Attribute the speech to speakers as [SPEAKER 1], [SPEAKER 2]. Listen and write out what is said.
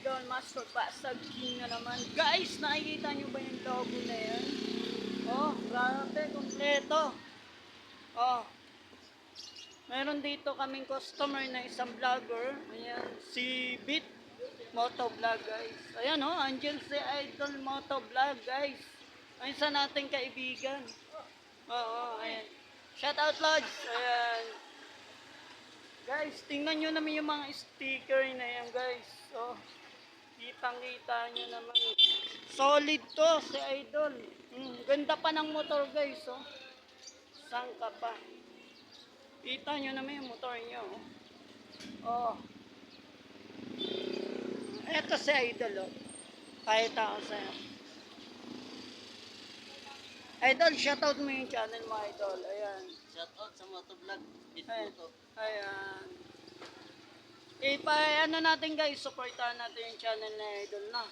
[SPEAKER 1] idol, Master Basag King na naman. Guys, nakikita nyo ba yung logo na yan? Oh, grabe, kompleto. Oh, meron dito kaming customer na isang vlogger. Ayan, si Bit Moto Vlog, guys. Ayan, oh, andyan si Idol Moto Vlog, guys. Ang isa nating kaibigan. Oo, oh, ayan. Shout out, Lods. Ayan. Guys, tingnan nyo naman yung mga sticker na yan, guys. Kitang-kita nyo naman. Solid to, si Idol. Mm, ganda pa ng motor, guys. Oh. Saan ka pa? Kita nyo naman yung motor nyo. Oh. oh. Eto si Idol, oh. Kahit ako sa'yo. Idol, shoutout mo yung channel mo, Idol. Ayan.
[SPEAKER 2] Shoutout sa motovlog.
[SPEAKER 1] Ayan. Ayan. Ipa, ano natin guys, supportahan natin yung channel na Idol na.